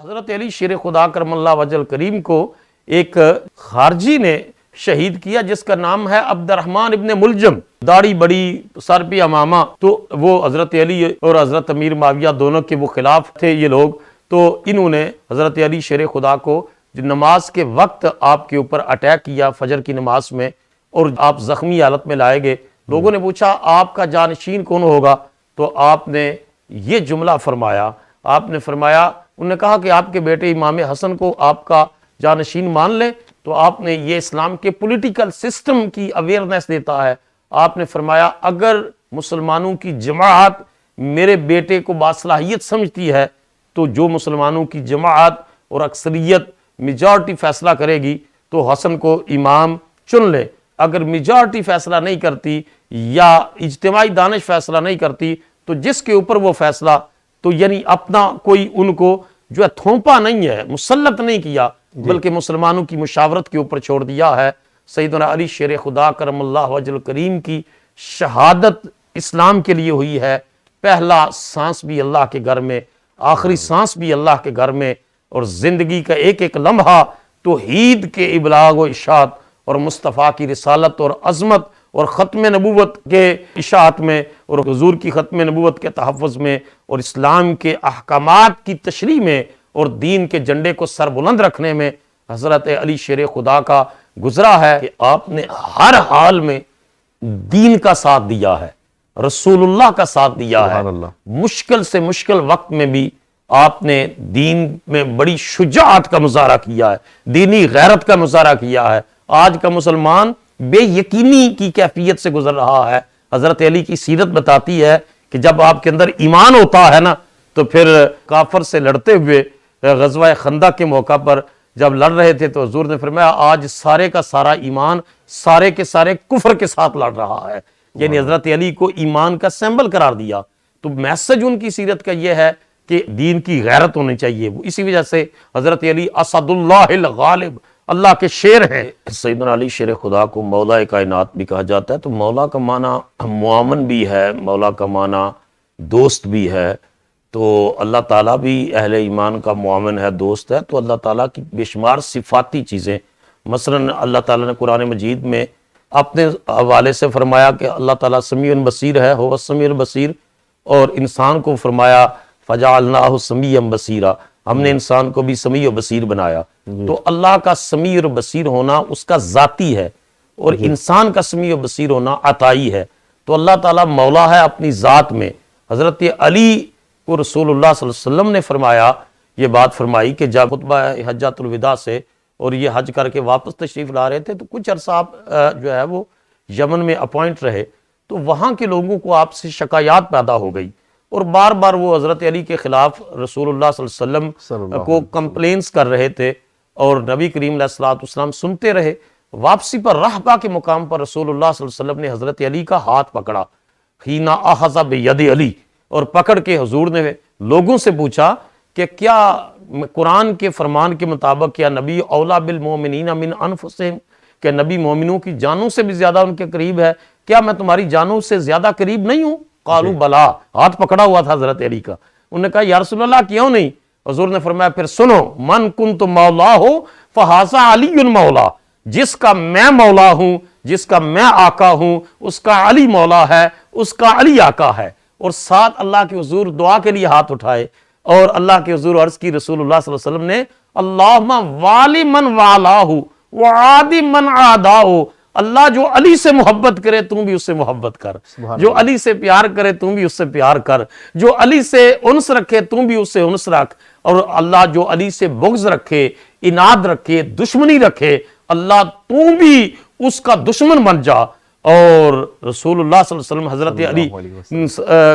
حضرت علی شیر خدا کرم اللہ وجل کریم کو ایک خارجی نے شہید کیا، جس کا نام ہے عبد الرحمن ابن ملجم۔ داڑھی بڑی، سر پہ امامہ۔ تو وہ حضرت علی اور حضرت امیر معاویہ دونوں کے وہ خلاف تھے یہ لوگ۔ تو انہوں نے حضرت علی شیر خدا کو جو نماز کے وقت آپ کے اوپر اٹیک کیا، فجر کی نماز میں، اور آپ زخمی حالت میں لائے گئے۔ لوگوں نے پوچھا، آپ کا جانشین کون ہوگا؟ تو آپ نے یہ جملہ فرمایا۔ آپ نے فرمایا انہوں نے کہا کہ آپ کے بیٹے امام حسن کو آپ کا جانشین مان لیں تو آپ نے یہ اسلام کے پولیٹیکل سسٹم کی اویئرنیس دیتا ہے۔ آپ نے فرمایا، اگر مسلمانوں کی جماعت میرے بیٹے کو باصلاحیت سمجھتی ہے، تو جو مسلمانوں کی جماعت اور اکثریت میجارٹی فیصلہ کرے گی، تو حسن کو امام چن لے۔ اگر میجارٹی فیصلہ نہیں کرتی یا اجتماعی دانش فیصلہ نہیں کرتی، تو جس کے اوپر وہ فیصلہ تو یعنی اپنا کوئی ان کو جو ہے تھوپا نہیں ہے مسلط نہیں کیا بلکہ مسلمانوں کی مشاورت کے اوپر چھوڑ دیا ہے۔ سیدنا علی شیر خدا کرم اللہ وجل کریم کی شہادت اسلام کے لیے ہوئی ہے۔ پہلا سانس بھی اللہ کے گھر میں آخری سانس بھی اللہ کے گھر میں۔ اور زندگی کا ایک ایک لمحہ توحید کے ابلاغ و اشاعت اور مصطفیٰ کی رسالت اور عظمت اور ختم نبوت کے اشاعت میں اور حضور کی ختم نبوت کے تحفظ میں اور اسلام کے احکامات کی تشریح میں اور دین کے جھنڈے کو سر بلند رکھنے میں حضرت علی شیر خدا کا گزرا ہے کہ آپ نے ہر حال میں دین کا ساتھ دیا ہے رسول اللہ کا ساتھ دیا ہے۔ اللہ۔ مشکل سے مشکل وقت میں بھی آپ نے دین میں بڑی شجاعت کا مظاہرہ کیا ہے دینی غیرت کا مظاہرہ کیا ہے۔ آج کا مسلمان بے یقینی کی کیفیت سے گزر رہا ہے۔ حضرت علی کی سیرت بتاتی ہے کہ جب آپ کے اندر ایمان ہوتا ہے نا تو پھر کافر سے لڑتے ہوئے غزوہ خندہ کے موقع پر جب لڑ رہے تھے تو حضور نے فرمایا آج سارے کا سارا ایمان سارے کے سارے کفر کے ساتھ لڑ رہا ہے۔ یعنی حضرت علی کو ایمان کا سیمبل قرار دیا۔ تو میسج ان کی سیرت کا یہ ہے کہ دین کی غیرت ہونی چاہیے۔ وہ اسی وجہ سے حضرت علی اسد اللہ الغالب اللہ کے شیر ہیں۔ سیدنا علی شیر خدا کو مولا کائنات بھی کہا جاتا ہے۔ تو مولا کا معنی معامن بھی ہے، مولا کا معنی دوست بھی ہے۔ تو اللہ تعالیٰ بھی اہل ایمان کا معامن ہے، دوست ہے۔ تو اللہ تعالیٰ کی بے شمار صفاتی چیزیں۔ مثلا اللہ تعالیٰ نے قرآن مجید میں اپنے حوالے سے فرمایا کہ اللہ تعالیٰ سمیع بصیر ہے، ہو سمیع بصیر۔ اور انسان کو فرمایا فجا اللہ سمیع بصیرہ ہم نے انسان کو بھی سمیع و بصیر بنایا۔ تو اللہ کا سمیع و بصیر ہونا اس کا ذاتی ہے اور انسان کا سمیع و بصیر ہونا عطائی ہے۔ تو اللہ تعالیٰ مولا ہے اپنی ذات میں۔ حضرت علی کو رسول اللہ صلی اللہ علیہ وسلم نے فرمایا یہ بات فرمائی کہ جب خطبہ حجات الوداع سے اور یہ حج کر کے واپس تشریف لا رہے تھے تو کچھ عرصہ آپ جو ہے وہ یمن میں اپوائنٹ رہے۔ تو وہاں کے لوگوں کو آپ سے شکایات پیدا ہو گئی۔ اور بار بار وہ حضرت علی کے خلاف رسول اللہ صلی اللہ علیہ وسلم کو کمپلینس کر رہے تھے اور نبی کریم علیہ السلام والسلام سنتے رہے۔ واپسی پر رہبہ کے مقام پر رسول اللہ صلی اللہ علیہ وسلم نے حضرت علی کا ہاتھ پکڑا۔ ہینا احزا بید علی۔ اور پکڑ کے حضور نے لوگوں سے پوچھا کہ کیا قرآن کے فرمان کے مطابق کیا نبی اولا بالمومنین من انفسہم کہ نبی مومنوں کی جانوں سے بھی زیادہ ان کے قریب ہے؟ کیا میں تمہاری جانوں سے زیادہ قریب نہیں ہوں؟ قالو بلا ہاتھ پکڑا ہوا تھا حضرت علی کا۔ انہوں نے کہا یا رسول اللہ کیوں نہیں؟ حضور نے فرمایا پھر سنو من کن تو مولا ہو فہاسا علی مولا۔ جس کا میں مولا ہوں جس کا میں آقا ہوں اس کا علی مولا ہے اس کا علی آقا ہے۔ اور ساتھ اللہ کے حضور دعا کے لیے ہاتھ اٹھائے۔ اور اللہ کے حضور عرض کی رسول اللہ صلی اللہ علیہ وسلم نے اللہم والی من والا وعادی من عادا اللہ جو علی سے محبت کرے تم بھی اس سے محبت کر۔ جو علی سے پیار کرے تم بھی اس سے پیار کر۔ جو علی سے انس رکھے تم بھی اس سے انس رکھ۔ اور اللہ جو علی سے بغض رکھے اناد رکھے دشمنی رکھے اللہ تو بھی اس کا دشمن بن جا۔ اور رسول اللہ صلی اللہ علیہ وسلم حضرت علی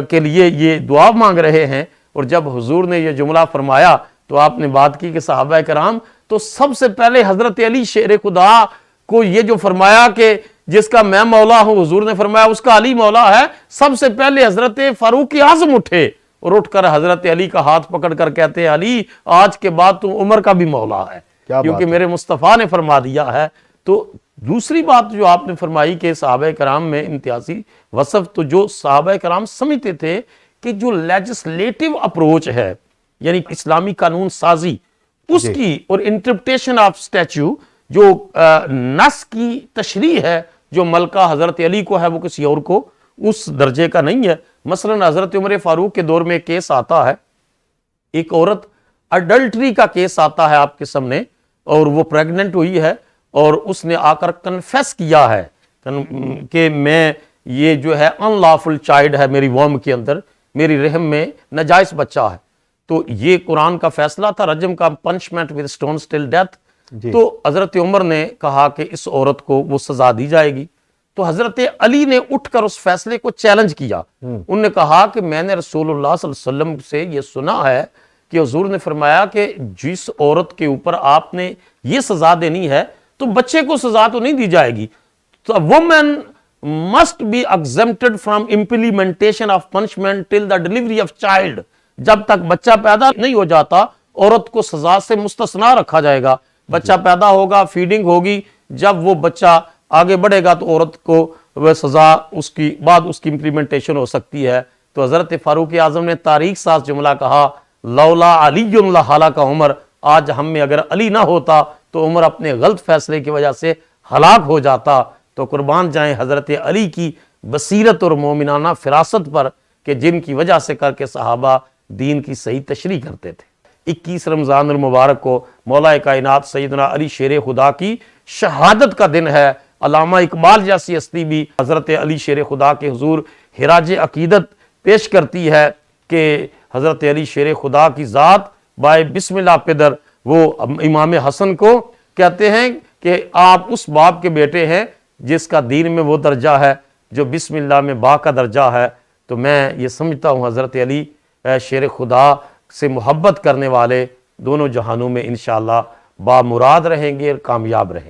کے لیے یہ دعا مانگ رہے ہیں۔ اور جب حضور نے یہ جملہ فرمایا تو آپ نے بات کی کہ صحابہ کرام تو سب سے پہلے حضرت علی شیر خدا کو یہ جو فرمایا کہ جس کا میں مولا ہوں حضور نے فرمایا اس کا علی مولا ہے سب سے پہلے حضرت فاروق اعظم اٹھے اور اٹھ کر حضرت علی کا ہاتھ پکڑ کر کہتے ہیں علی آج کے بعد تو عمر کا بھی مولا ہے۔ کیونکہ میرے مصطفیٰ نے فرما دیا ہے۔ تو دوسری بات جو آپ نے فرمائی کہ صحابہ کرام میں امتیازی وصف تو جو صحابہ کرام سمجھتے تھے کہ جو لیجسلیٹو اپروچ ہے یعنی اسلامی قانون سازی اس کی اور انٹرپٹیشن آف سٹیچو جو نس کی تشریح ہے، جو ملکہ حضرت علی کو ہے، وہ کسی اور کو اس درجے کا نہیں ہے۔ مثلا حضرت عمر فاروق کے دور میں ایک کیس آتا ہے۔ ایک عورت اڈلٹری کا کیس آتا ہے آپ کے سامنے، اور وہ پریگننٹ ہوئی ہے، اور اس نے آ کر کنفیس کیا ہے۔ کہ میں یہ جو ہے ان لافل چائلڈ ہے میری ووم کے اندر، میری رحم میں نجائز بچہ ہے۔ تو یہ قرآن کا فیصلہ تھا، رجم کا punishment with stone still death تو حضرت عمر نے کہا کہ اس عورت کو وہ سزا دی جائے گی۔ تو حضرت علی نے اٹھ کر اس فیصلے کو چیلنج کیا۔ انہوں نے کہا کہ میں نے رسول اللہ صلی اللہ علیہ وسلم سے یہ سنا ہے کہ حضور نے فرمایا کہ جس عورت کے اوپر آپ نے یہ سزا دینی ہے تو بچے کو سزا تو نہیں دی جائے گی۔ تو woman must be exempted from implementation of punishment till the delivery of child جب تک بچہ پیدا نہیں ہو جاتا عورت کو سزا سے مستثنا رکھا جائے گا۔ بچہ پیدا ہوگا فیڈنگ ہوگی، جب وہ بچہ آگے بڑھے گا تو عورت کو وہ سزا اس کی، بعد اس کی امپلیمنٹیشن ہو سکتی ہے۔ تو حضرت فاروق اعظم نے تاریخ ساز جملہ کہا، لولا علی اللہ کا عمر، آج ہم میں اگر علی نہ ہوتا تو عمر اپنے غلط فیصلے کی وجہ سے ہلاک ہو جاتا۔ تو قربان جائیں حضرت علی کی بصیرت اور مومنانہ فراست پر، کہ جن کی وجہ سے کر کے صحابہ دین کی صحیح تشریح کرتے تھے۔ اکیس رمضان المبارک کو مولا کائنات سیدنا علی شیر خدا کی شہادت کا دن ہے۔ علامہ اقبال جیسی ہستی بھی حضرت علی شیر خدا کے حضور ہراج عقیدت پیش کرتی ہے کہ حضرت علی شیر خدا کی ذات بائے بسم اللہ پدر وہ امام حسن کو کہتے ہیں کہ آپ اس باپ کے بیٹے ہیں جس کا دین میں وہ درجہ ہے جو بسم اللہ میں با کا درجہ ہے۔ تو میں یہ سمجھتا ہوں حضرت علی شیر خدا سے محبت کرنے والے دونوں جہانوں میں انشاءاللہ با مراد رہیں گے اور کامیاب رہیں گے۔